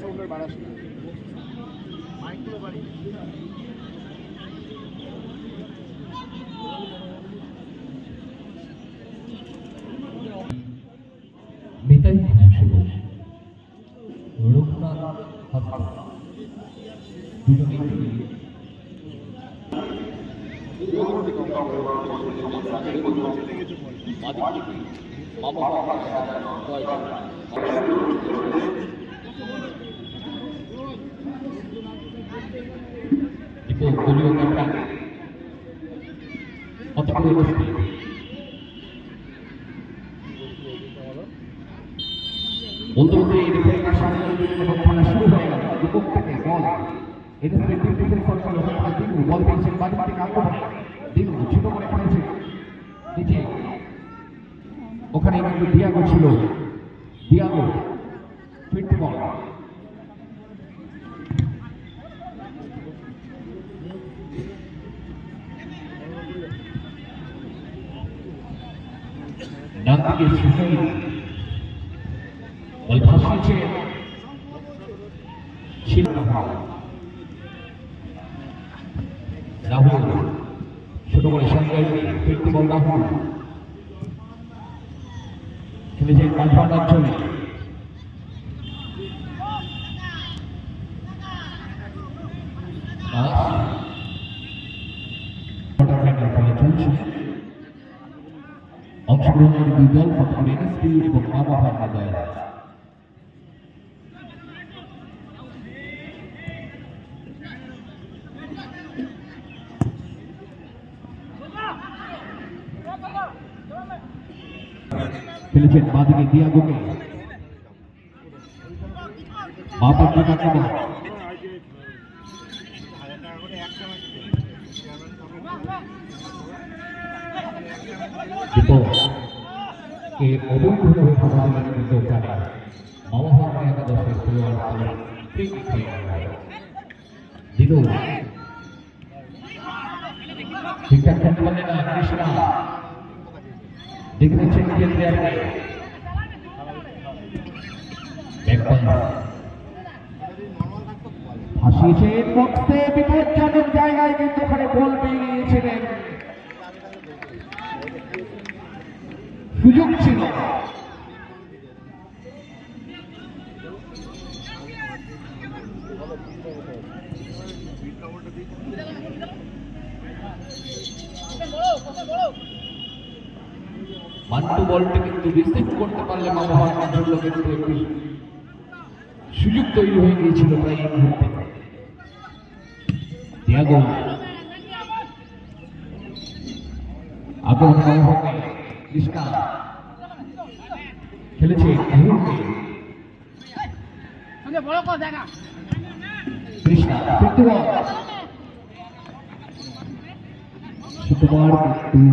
সাউন্ডের বাড়াস হাসপাতাল দুজনেই இப்போ போலியோ বলতে বলতে এই দেশের সামনে খেলা শুরু হয়ে গেল বিপক্ষ থেকে দিন বল পেয়েছেন বাড়ি থেকে আগ্রহ ওখানে কিন্তু ডিয়াগো ছিল। ডিয়াগো ফিরতি বল ডান দিকে সুশীল। ছিল খেলেছেন মাঝমাঠ অঞ্চলে খেলা চলছে অংশগ্রহণের দুই দল প্রথম এনএসপি এবং মামাভাঙ্গা দল খেলেছেন বাদিকে দিয়াগোকে। বাপার আক্রমণ কে অবৈধভাবে প্রভাবিত কিন্তু জানে মামাভাঙ্গা একাদশের খেলোয়াড় হলেন দিদু ঠিকঠাক খেলতে পারলে না কৃষ্ণা দেখে নিচ্ছেন নিজের ফাঁসিয়েছে বক্সে বিপজ্জনক জায়গায় কিন্তু ওখানে বল পেয়ে গিয়েছিলেন। সুযোগ ছিল। মান্টু বলটি কিন্তু রিসিভ করতে পারলে মামা জন্য কিন্তু একটি সুযোগ তৈরি হয়ে গিয়েছিল প্রায় এই মুহূর্তে। কৃষ্ণা খেলেছে কৃষ্ণা কিন্তু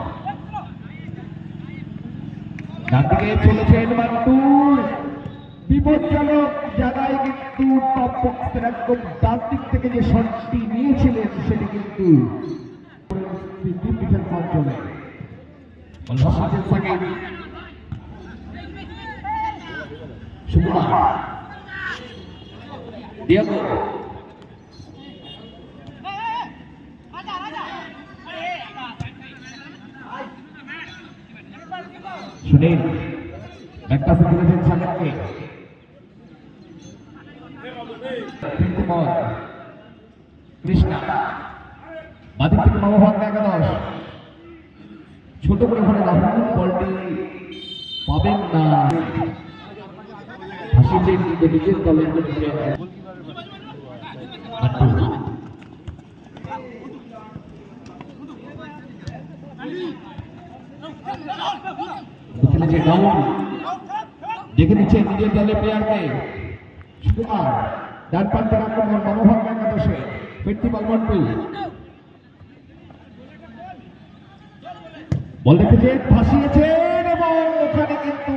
ডান দিকে চলেছেন মান্টুর বিপজ্জনক জায়গায় কিন্তু টপ বক্সের একদম ডান দিক থেকে যে শটটি নিয়েছিলেন সেটি কিন্তু ডিফেন্স অঞ্চলে সুকুমার দিয়াগো সুনীল ব্যাকপাসে তুলেছেন থেকে মামাভাগ একাদশ। ছোট করে ওখানে রাহুল বলটি পাবেন না। কিন্তু নিজের দলের মধ্যে আটটু খেলেছে ডাউন দেখে নিচ্ছে নিজের দলের প্লেয়ারকে সুকুমার, ডান প্রান্তের আক্রমণ মনোভাব একাদশে, ফিরতি বল বল রেখেছে ভাসিয়েছেন এবং ওখানে কিন্তু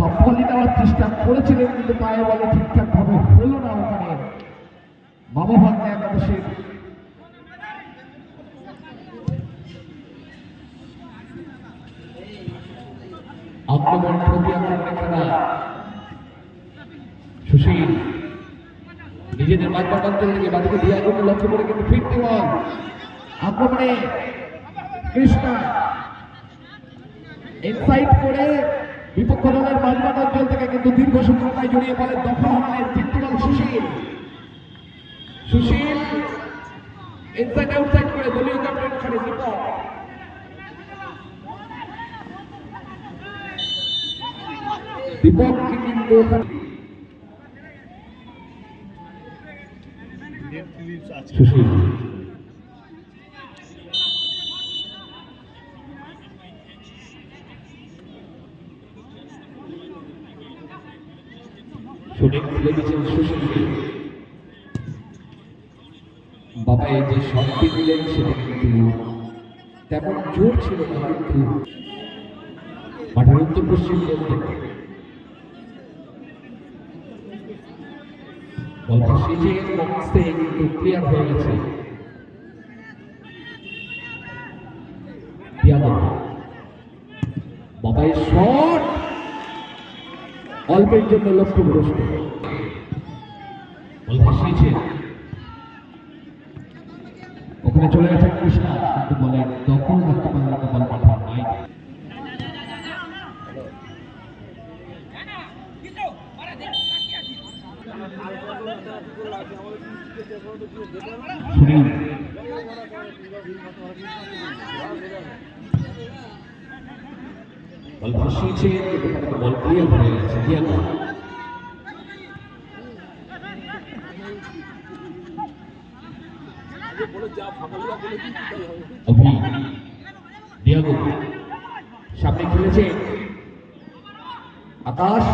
হাফলি দেওয়ার চেষ্টা করেছিলেন, কিন্তু পায়ে বলে ঠিকঠাক ভাবে হলো না ওখানে। মনোভাব একাদশের আক্রমণ প্রতি সুশীল নিজেদের মাঝমাঠ অঞ্চল থেকে বাদিকে দিয়ে আগুনকে লক্ষ্য করে কিন্তু ফিরতে বল আক্রমণে কৃষ্ণা করে বিপক্ষ দলের মাঝমাঠ অঞ্চল থেকে কিন্তু দীর্ঘ সূত্রতায় জড়িয়ে বলে দখল হারালেন ফিরতে সুশীল। সুশীল ইনসাইড আউটসাইড করে দলীয় ক্যাপ্টেন খালি দীপক দীপককে কিন্তু ওখানে সুশীল। শুটিং খুলে দিয়েছেন সুশীলকে বাবা এই যে শটটি দিলেন সেটা কিন্তু তেমন জোর ছিল না কিন্তু মাঠের উত্তর পশ্চিম থেকে বলটা সিজে বক্সে কিন্তু ক্লিয়ার হয়ে গেছে। বাবাই শট! অল্পের জন্য ভাসিয়েছে ওখানে চলে গেছে কৃষ্ণা, কিন্তু বলে দখল রাখতে পারলে না বল পাঠান নাই সুনীল সামনে খেলেছে আকাশ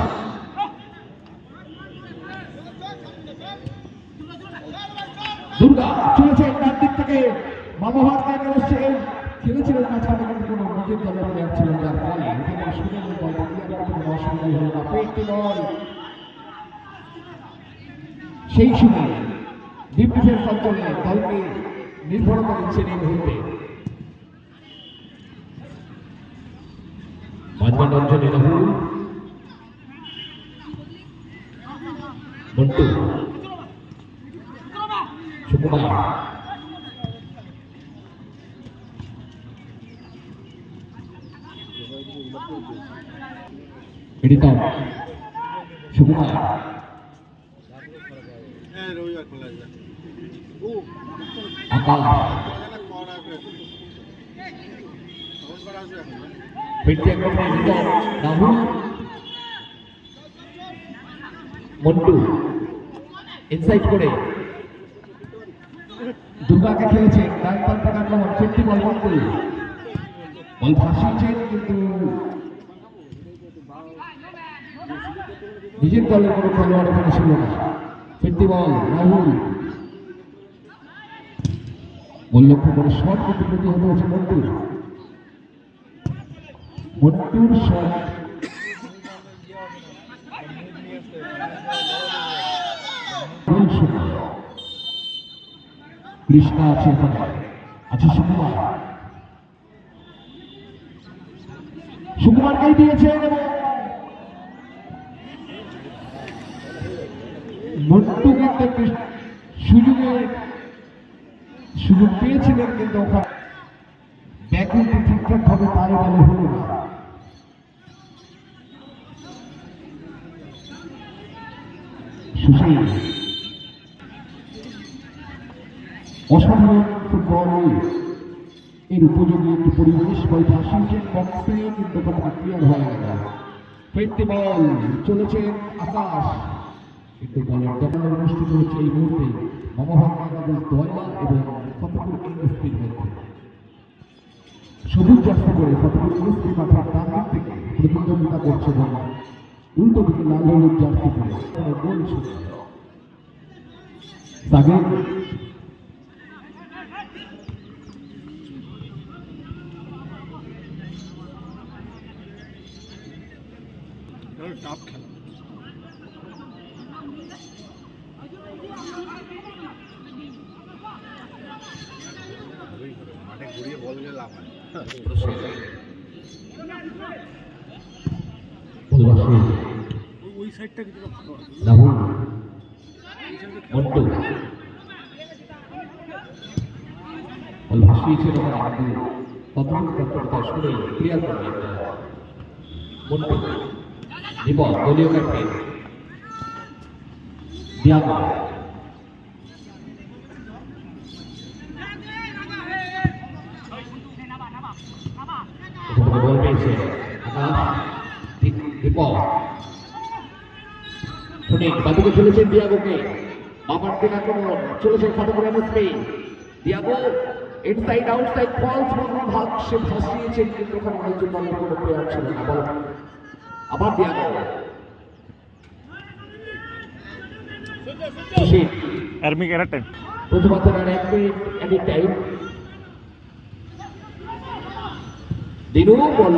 দুর্গা চলেছে ডান দিক থেকে মামোহার দেখা যাচ্ছে খেলেছিলেন মাঝখানে কিন্তু কোনো নিজের দলের প্লেয়ার বল সেই সময় ডিফেন্সের অঞ্চলে দলকে নির্ভরতা দিচ্ছেন এই মুহূর্তে। সুকুমার। আছে এখন না? ফিরতে একদম রাহুল। মন্টু। ইনসাইড করে। দুর্গাকে খেলেছে ডান প্রান্তে আক্রমণ ফিরতি বল মন্টু। বল ভাসিয়েছেন, কিন্তু নিজের দলের কোনো খেলোয়াড় এখানে ছিল না। ফিরতি বল, রাহুল। বল লক্ষ্য করে শট কিন্তু প্রতিহত হচ্ছে মন্টুর। মন্টুর শট। কৃষ্ণা আছে এখানে। আছে সুকুমার। সুকুমারকেই দিয়েছেন এবং মন্টু কিন্তু একটি সুযোগে সুযোগ পেয়েছিলেন, কিন্তু ওখানে ব্যাকুলটি ঠিকঠাক ভাবে পায়ে গেলে হলো না। সুশীল। অসাধারণ ফুটবল এর উপযোগী একটি পরিবেশ বা ভাসিয়েছেন বক্সে, কিন্তু কথা ক্লিয়ার হয়ে গেল ফিরতি বল, চলেছে আকাশ। কিন্তু দলের দখল অনুষ্ঠিত হচ্ছে এই মুহূর্তে মমোহন বাংলাদেশ দয়লা এবং ফতেপুর ইন্ডাস্ট্রির মধ্যে? সবুজ জাস্তি করে ফতেপুর ইন্ডাস্ট্রি মাঠের ডান দিক থেকে প্রতিদ্বন্দ্বিতা করছে বলা উল্টো দিকে লাল হলুদ জাস্তি করে গোল সাগর ঘুরিয়ে বল গেলে লাভ হয়। ওই সাইডটা কিছুটা ভালো রাহুল মন্টু। বল ভাসিয়েছে তখন আগে তখন তৎপরতা শুনে ক্লিয়ার করে মন্টু। জীবন দলীয় ক্যাপ্টেন দিয়াগো বল পেয়েছে আকাশ দীপ- দীপক সুনীল বাদিকে চলেছেন দিয়াগোকে বাবার দিকে আক্রমণ চলেছেন ফটোগ্রাফ এমএসপি দিয়াগো ইনসাইড আউটসাইড ফলস বন্ধ ভাগ সে ভাসিয়েছেন কিন্তু ওখানে অনেকজন দলের কোনো প্লেয়ার ছিল না। বল। আবার দিয়াগো সুশীল Army Keratin. প্রথমার্ধের আর এক মিনিট এডিট টাইম দিনু বল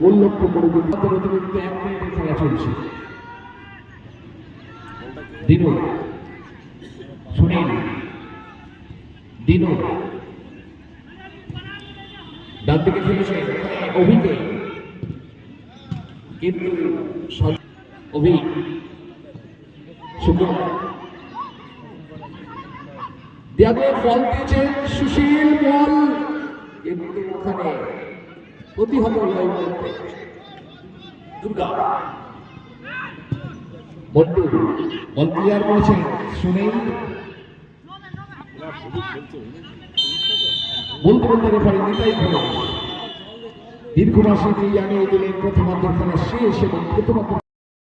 গোল লক্ষ্য করে দিন অতিরিক্ত এক মিনিটের খেলা চলছে। দিনু সুনীল দিনু ডান দিকে খেলেছে অভিকে। কিন্তু অভি সুকুমার দেয়াবে ফল দিয়েছেন সুশীল বল। কিন্তু ওখানে প্রতিহত দুর্গা। বন্টু বল ক্লিয়ার করেছেন বলতে বলতে রেফারি নিতাই দীর্ঘ মাসে জানিয়ে দিলেন প্রথমার্ধ খেলা শেষ এবং প্রথমার্ধ